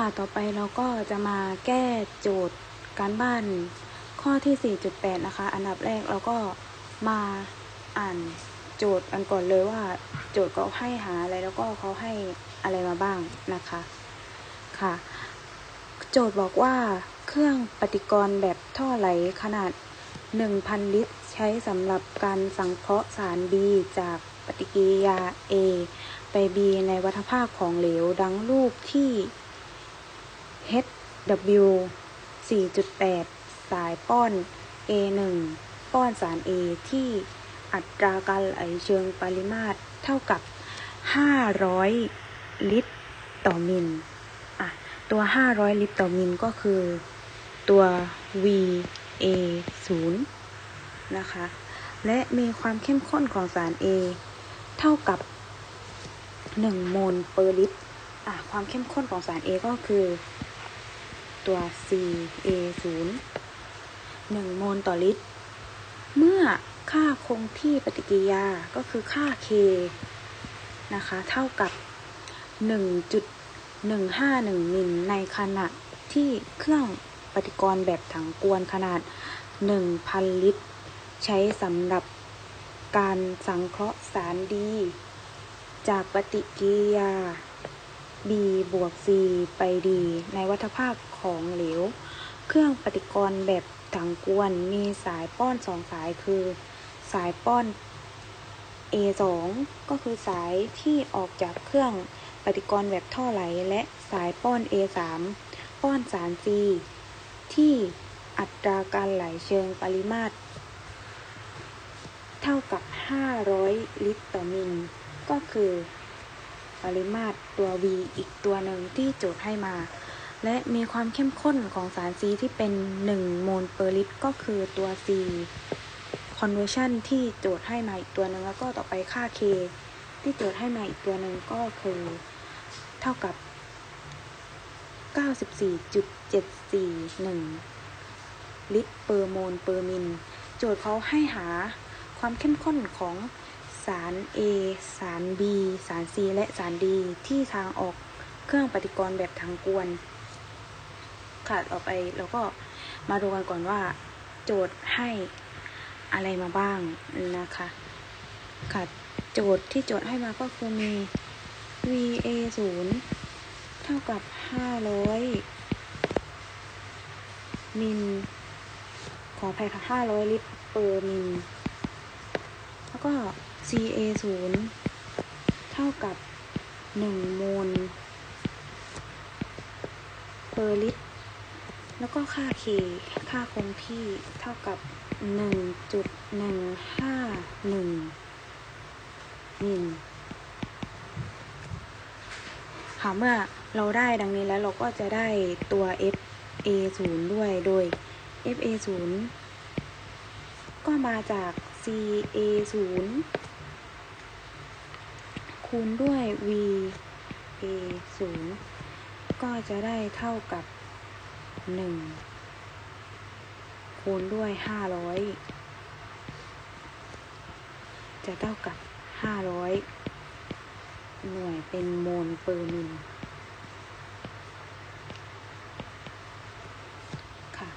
ค่ะต่อไปเราก็จะมาแก้โจทย์การบ้านข้อที่ 4.8 นะคะ อันดับแรกเราก็มาอ่านโจทย์กันก่อนเลยว่า โจทย์เขาให้หาอะไรแล้วก็เขาให้อะไรมาบ้างนะคะค่ะ โจทย์บอกว่าเครื่องปฏิกรณ์แบบท่อไหลขนาด 1,000 ลิตร ใช้สำหรับการสังเคราะห์สาร B จากปฏิกิริยา A ไป B ในวัฏภาคของเหลวดังรูปที่ HW 4.8 สายป้อน A1 ป้อนสาร A ที่อัตราการไหลเชิงปริมาตรเท่ากับ 500 ลิตรต่อมิลอะตัว 500 ลิตรต่อมิลก็คือตัว VA0 นะคะ และมีความเข้มข้นของสาร A เท่ากับ 1 โมลเปอร์ลิตรอะความเข้มข้นของสาร A ก็คือ ตัว CA0 1 โมลต่อลิตร เมื่อค่าคงที่ปฏิกิริยาก็คือค่า K นะคะ เท่ากับ 1.151 มิลในขณะที่เครื่องปฏิกรณ์แบบถังกวนขนาด 1,000 ลิตร ใช้สำหรับการสังเคราะห์สารดี จากปฏิกิริยา B บวก C ไป D ในวัฏภาค ของเหลว เครื่องปฏิกรณ์แบบถังกวนมีสายป้อนสองสายคือ สายป้อน A2 ก็คือสายที่ออกจากเครื่องปฏิกรณ์แบบท่อไหล และสายป้อน A3 ป้อนสาร C ที่อัตราการไหลเชิงปริมาตร เท่ากับ 500 ลิตรต่อมิลก็คือ ปริมาตรตัว V อีกตัวหนึ่งที่โจทย์ให้มา และมีความเข้มข้นของสาร C ที่เป็น 1 โมลเปอร์ลิตร ก็คือตัว C conversion ที่โจทย์ให้มาอีกตัวหนึ่งแล้วก็ต่อไปค่า K ที่โจทย์ให้มาอีกตัวหนึ่งก็คือ เท่ากับ 94.741 ลิตรเปอร์โมลเปอร์มิล โจทย์เขาให้หาความเข้มข้นของสาร A สาร B สาร C และสาร D ที่ทางออกเครื่องปฏิกรณ์แบบทางกวน ค่ะต่อไปเราก็มาดูกันก่อนว่า โจทย์ให้อะไรมาบ้างนะคะค่ะโจทย์ที่โจทย์ให้มาก็คือมี VA 0เท่ากับ 500 มิล ขออภัยค่ะ 500 ลิตรเปอร์มิล แล้วก็ CA 0เท่ากับ 1 โมล เปอร์ลิตร แล้วก็ค่า K ค่าคงที่เท่ากับ 1.151มิลค่ะเมื่อเราได้ดังนี้แล้วเราก็จะได้ตัว FA 0ด้วยโดย FA 0ก็มาจาก CA 0คูณด้วย VA 0ก็จะได้เท่ากับ 1คูณด้วย500จะเท่ากับ500หน่วยเป็นโมลเปอร์มิลค่ะ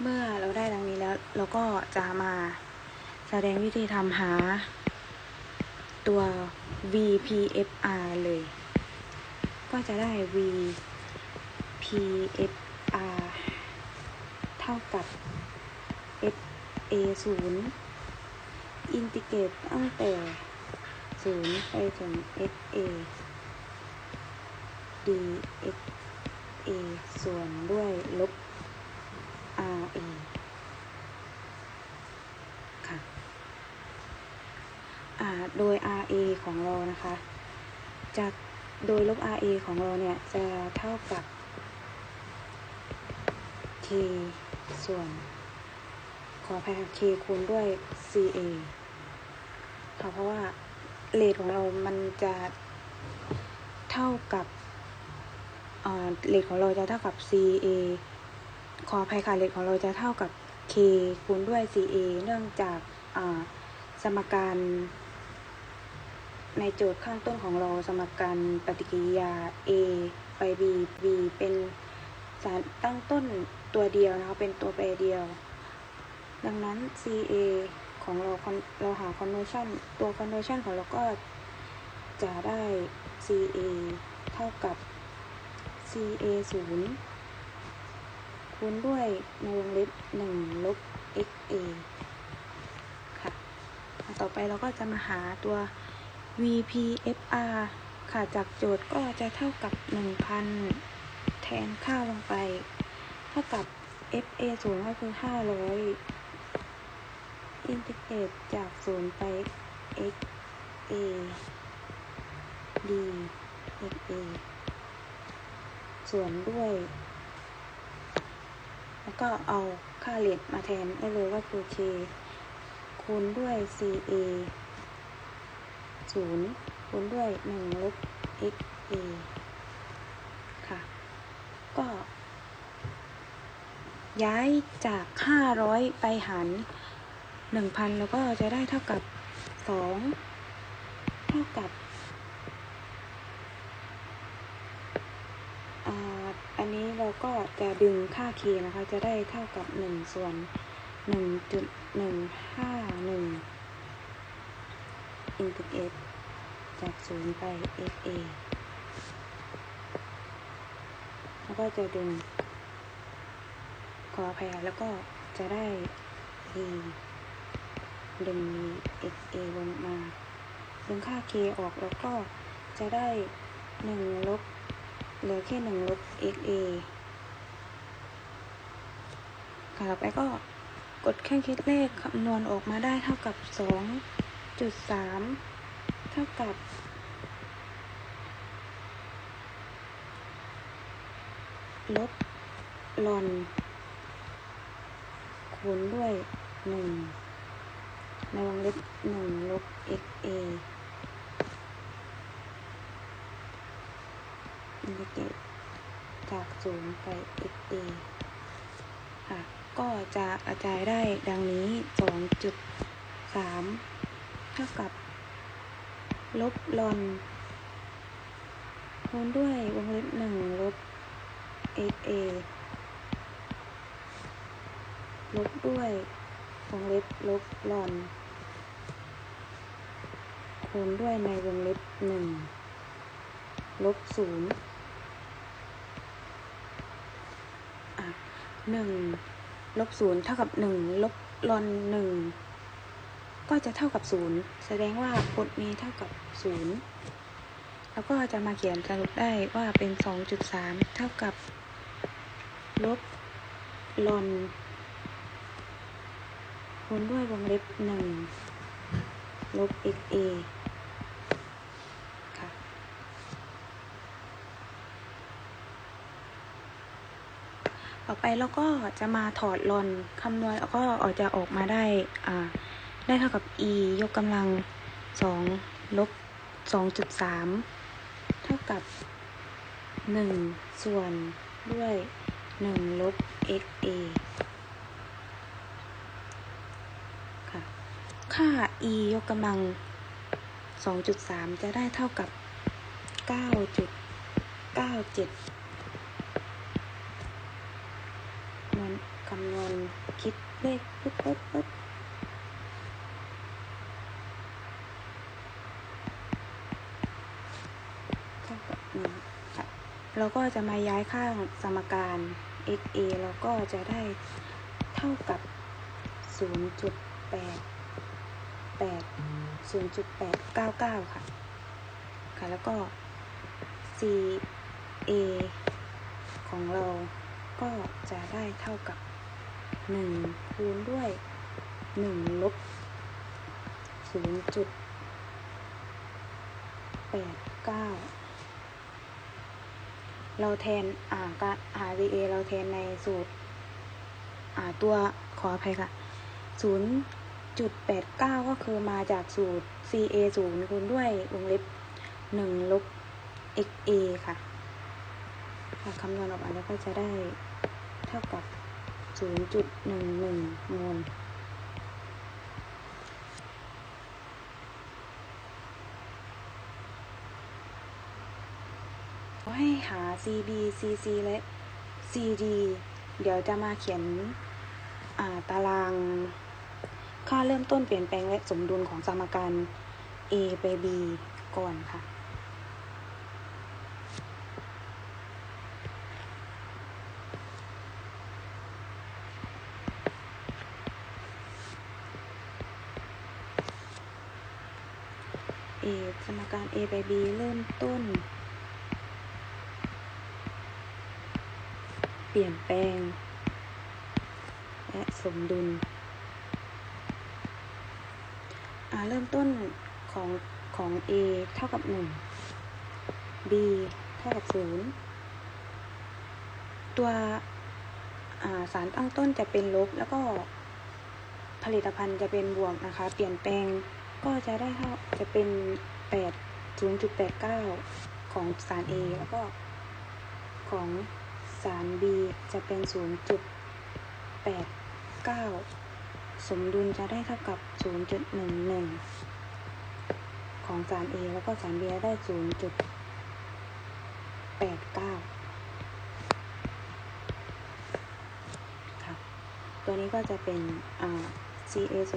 เมื่อเราได้ดังนี้แล้ว เราก็จะมาแสดงวิธีทำหาตัว VPFR เลย ก็จะได้ VPFR R เท่ากับ FA 0อินทิเกรตตั้งแต่ 0 ไปถึง FA dxa ส่วนด้วยลบ RA ค่ะอ่าโดย RA ของเรานะคะ จากโดยลบ RA ของเราเนี่ย จะเท่ากับ ส่วน ขออภัยค่ะ K คูณด้วย CA ค่ะเพราะว่าเรทของเรามันจะเท่ากับเรทของเราจะเท่ากับ CA ขออภัยค่ะเรทของเราจะเท่ากับ K คูณด้วย CA เนื่องจากสมการในโจทย์ข้างต้นของเราสมการปฏิกิริยา A ป b b เป็นสารตั้งต้น ตัวเดียวนะคะเป็นตัวแปรเดียว ดังนั้น ca ของเราเราหา conversion ตัว conversion ของเราก็จะได้ ca เท่ากับ ca 0คูณด้วยในวงเล็บ1ลบ xa ค่ะ ต่อไปเราก็จะมาหาตัว VPFR ค่ะ จากโจทย์ก็จะเท่ากับ 1,000 แทนค่าลงไป เท่ากับ FA 0ก็คือ500อินทิเกรตจาก0ไป XA D XA ส่วนด้วย แล้วก็เอาค่าเลทมาแทนได้เลยก็คือ K คูณด้วย CA 0คูณด้วย1ลบ XA ะ ก็ ย้ายจาก 500 ไปหาร1,000 แล้วก็จะได้เท่ากับ 2 เท่ากับอันนี้เราก็จะดึงค่า k นะคะ จะได้เท่ากับ 1 ส่วน 1.151อินทิเกจาก 0 ไป fa แล้วก็จะดึง ขออภัยแล้วก็จะได้ e ดึง x a ลงมา ดึงค่า k ออกแล้วก็จะได้ 1 ลบ เหลือแค่ 1 ลบ x a ค่ะต่อไปก็กดเครื่องคิดเลขคำนวณออกมาได้เท่ากับ 2.3 เท่ากับลบลอน คูณด้วยหนึ่งในวงเล็บหนึ่งลบ x a อินทิเกรตจากศูนย์ไป x a ค่ะ ก็จะกระจายได้ดังนี้สองจุดสามเท่ากับ ลบลอนคูณด้วยวงเล็บหนึ่งลบ x a ลบด้วยวงเล็บลบลอนคูณด้วยในวงเล็บหนึ่งลบศูนย์หนึ่งลบศูนย์เท่ากับหนึ่งลบลอนหนึ่งก็จะเท่ากับศูนย์แสดงว่าพจน์นี้เท่ากับศูนย์แล้วก็จะมาเขียนสรุปได้ว่าเป็นสองจุดสามเท่ากับ ลบลอน คูณด้วยวงเล็บหนึ่งลบ xa ค่ะ ต่อไปเราก็จะมาถอดลอนคำนวณแล้วก็ออกจะออกมาได้ อ่า ได้เท่ากับ e ยกกำลังสองลบสองจุดสามเท่ากับหนึ่งส่วนด้วยหนึ่งลบ xa ะ ค่า e ยกกำลัง 2.3 จะได้เท่ากับ 9.97มันคำนวณคิดเลขปึ๊บปึ๊บปึ๊บเท่ากับหนึ่งค่ะเราก็จะมาย้ายข้างสมการ xa เราก็จะได้เท่ากับ 0.8 แปดศูนย์จุดแปดเก้าเก้าค่ะ ค่ะ แล้วก็ C A ของเราก็จะได้เท่ากับหนึ่งคูณด้วยหนึ่งลบศูนย์จุดแปดเก้าเราแทนอ่าก็ R V A เราแทนในสูตร อ่า ตัวขออภัยค่ะศูนย์ จุดแปดเก้าก็คือมาจากสูตร CA ศูนย์คูณด้วยวงเล็บหนึ่งลบ XA ค่ะค่ะคำนวณออกมาแล้วก็จะได้เท่ากับ 0.11 โมลให้หา CB CC และ CD เดี๋ยวจะมาเขียนตาราง ค่าเริ่มต้นเปลี่ยนแปลงและสมดุลของสมการ A ไป B ก่อนค่ะ A สมการ A ไป B เริ่มต้น เปลี่ยนแปลง และสมดุล อ่า เริ่มต้นของของ A เท่ากับ 1 B เท่ากับ 0 ตัวสารตั้งต้นจะเป็นลบ แล้วก็ผลิตภัณฑ์จะเป็นบวกนะคะ เปลี่ยนแปลงก็จะได้เท่าจะเป็น 8 0.89 ของสาร A แล้วก็ของสาร B จะเป็น 0.89 สมดุลจะได้เท่ากับ 0.11 ของสาร A แล้วก็สาร B ได้ 0.89ครับตัวนี้ก็จะเป็น Ca0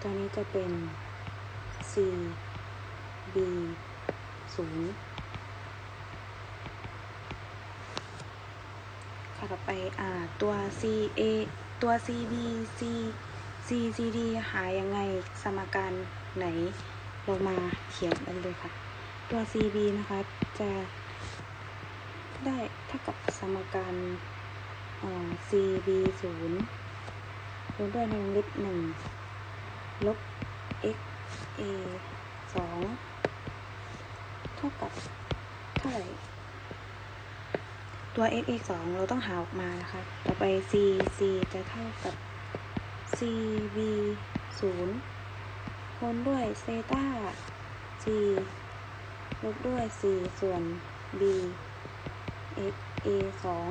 ตัวนี้จะเป็น CB0 เข้ไปอตัว C A ตัว C B C C C D หายังไง สมการไหน ลงมาเขียนกันเลยค่ะ ตัว C B นะคะ จะได้เท่ากับสมการ C B ศูนย์รวมด้วยในวงเล็บหนึ่งลบ x a สองเท่ากับเท่าไหร่ ตัว x x สองเราต้องหาออกมานะคะ ต่อไป c c จะเท่ากับ c b ศูนย์คูณด้วยเซต้า g ลบด้วย c ส่วน b x a สอง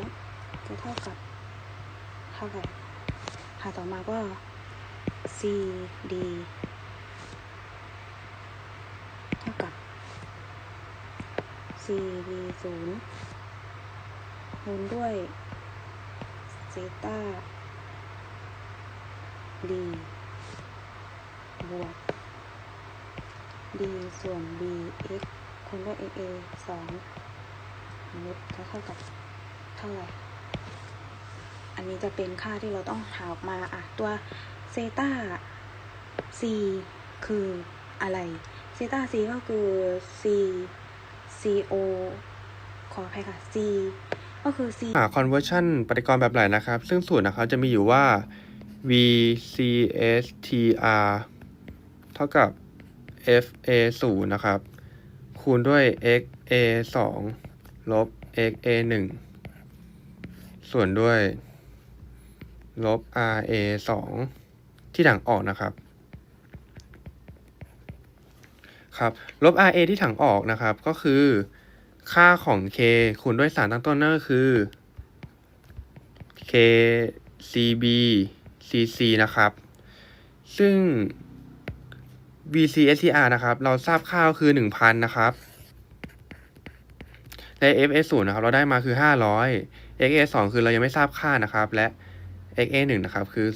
จะเท่ากับเท่าไหร่หาต่อมาก็ c d เท่ากับ c b ศูนย์ คูณด้วยเซตา d บวก d ส่วน b x คูณด้วย x a สองลบจะเท่ากับเท่าไหร่ อันนี้จะเป็นค่าที่เราต้องหาออกมาอะตัวเซตา c คืออะไร เซตา c ก็คือ c c o ขออภัยค่ะ c ก็คือ c หา conversion ปฏิกรณ์แบบไหนนะครับ ซึ่งสูตรนะครับจะมีอยู่ว่า v c s t r เท่ากับ f a 0นะครับ คูณด้วย x a 2ลบ x a 1ส่วนด้วย ลบ r a 2ที่ถังออกนะครับ ครับ ลบ r a ที่ถังออกนะครับ ก็คือ ค่าของ k คูณด้วยสารตั้งต้นนั่นก็คือ k c b c c นะครับ ซึ่ง v c s t r นะครับ เราทราบค่าก็คือ 1,000 นะครับและ f s 0นะครับ เราได้มาคือ 500 x a 2คือเรายังไม่ทราบค่านะครับ และ x a 1นะครับ คือ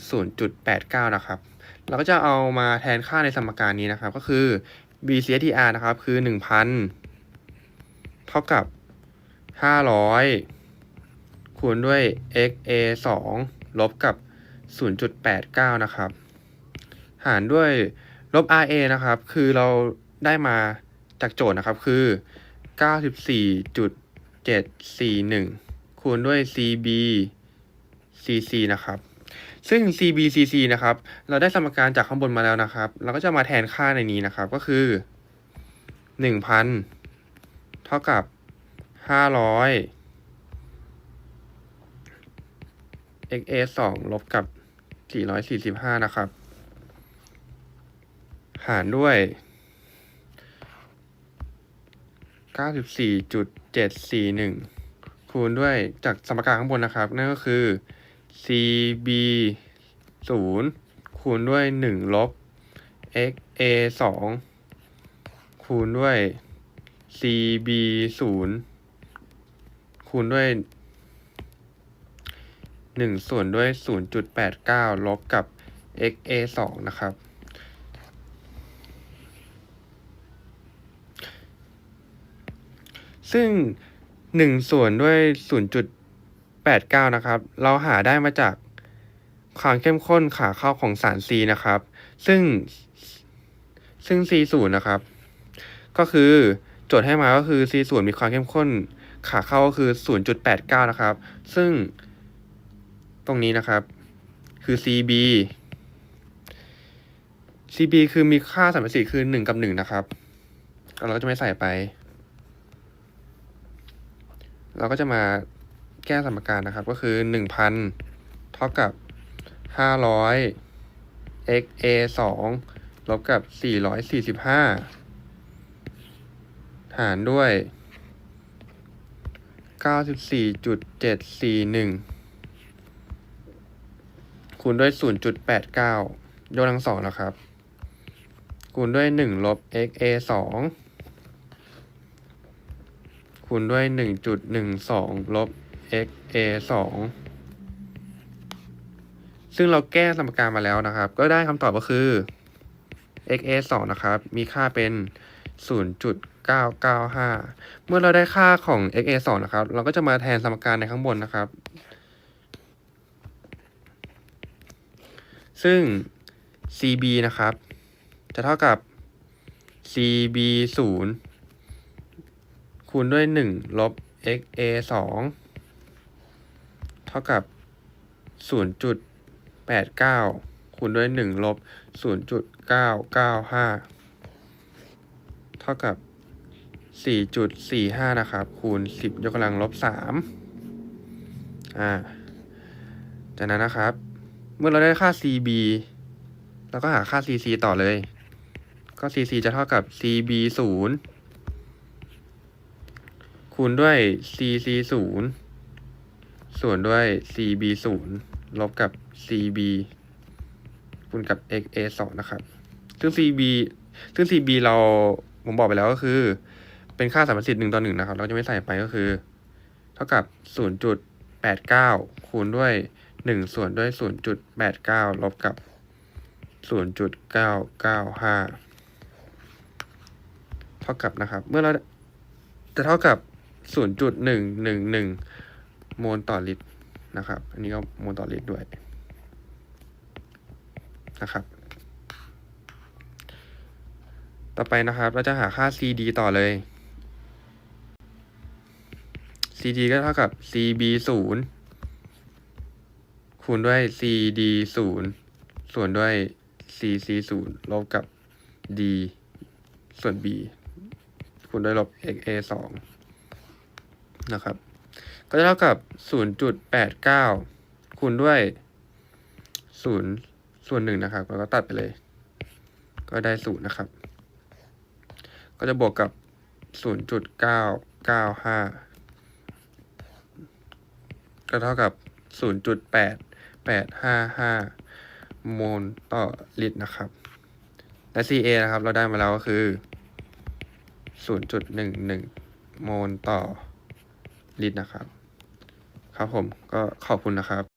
0.89 นะครับ เราก็จะเอามาแทนค่าในสมการนี้นะครับ ก็คือ v c s t r นะครับ คือ 1,000 เท่ากับ500คูณด้วย x a 2ลบกับ 0.89 นะครับ หารด้วยลบ r a นะครับ คือเราได้มาจากโจทย์นะครับ คือ 94.741 คูณด้วย c b c c นะครับ ซึ่ง c b c c นะครับ เราได้สมการจากข้างบนมาแล้วนะครับ เราก็จะมาแทนค่าในนี้นะครับ ก็คือ 1,000 เท่ากับ500 x a 2ลบกับ445นะครับ หารด้วย94.741คูณด้วยจากสมการข้างบนนะครับ นั่นก็คือ cb 0คูณด้วย1ลบ x XA สองคูณด้วย CB ศูนย์คูณด้วยหนึ่งส่วนด้วยศูนย์จุดแปดเก้าลบกับ XA สองนะครับ ซึ่งหนึ่งส่วนด้วยศูนย์จุดแปดเก้านะครับ เราหาได้มาจากความเข้มข้นขาเข้าของสาร C นะครับ ซึ่งซึ่ง C ศูนย์นะครับ ก็คือ จทย์ให้มาก็คือ C ศูนมีความเข้มข้นขาเข้าก็คือ 0.89 นะครับ ซึ่งตรงนี้นะครับ คือ CB CB คือมีค่าสัมพันธ์สีคือ1กับ1นะครับ เราก็จะไม่ใส่ไป เราก็จะมาแก้สมการนะครับ ก็คือ1,000เท่ากับ500 xa 2ลบกับ445หา หารด้วย 94.741 คูณด้วย 0.89 ยกกำลังสองนะครับ คูณด้วย 1 ลบ xa 2 คูณด้วย 1.12 ลบ xa 2 ซึ่งเราแก้สมการมาแล้วนะครับ ก็ได้คำตอบก็คือ xa 2นะครับ มีค่าเป็น 995 เมื่อเราได้ค่าของ xa 2นะครับ เราก็จะมาแทนสมการในข้างบนนะครับ ซึ่ง cb นะครับ จะเท่ากับ cb 0คูณด้วย 1 ลบ xa 2เท่ากับ 0.89 คูณด้วย 1 ลบ 0.995 เท่ากับ 4.45 นะครับ คูณ 10 ยกกำลังลบ3อ่า จากนั้นนะครับ เมื่อเราได้ค่า CB เราก็หาค่า CC ต่อเลย ก็ CC จะเท่ากับ CB 0คูณด้วย CC 0ส่วนด้วย CB 0ลบกับ CB คูณกับ XA 2นะครับ ซึ่ง CB ซึ่ง CB เราผมบอกไปแล้วก็คือ เป็นค่าสัมพันธ์สิทธิ์หนึ่งต่อหนึ่งนะครับ เราจะไม่ใส่ไปก็คือ เท่ากับ0.89คูณด้วย1ส่วนด้วย0.89ลบกับ0.995เท่ากับนะครับ เมื่อเราจะเท่ากับ0.111โมลต่อลิตรนะครับ อันนี้ก็โมลต่อลิตรด้วยนะครับ ต่อไปนะครับ เราจะหาค่า CD ต่อเลย CD ก็เท่ากับ CB 0คูณด้วย CD 0ส่วนด้วย CC 0ลบกับ D ส่วน B คูณด้วยลบ XA 2นะครับ ก็จะเท่ากับ 0.89 คูณด้วย 0 ส่วน1นะครับ แล้วก็ตัดไปเลย ก็ได้0นะครับ ก็จะบวกกับ 0.995็เท่ากับ 0.8855 โมลต่อลิตรนะครับ และ CA นะครับ เราได้มาแล้วก็คือ 0.11 โมลต่อลิตรนะครับ ครับผมก็ขอบคุณนะครับ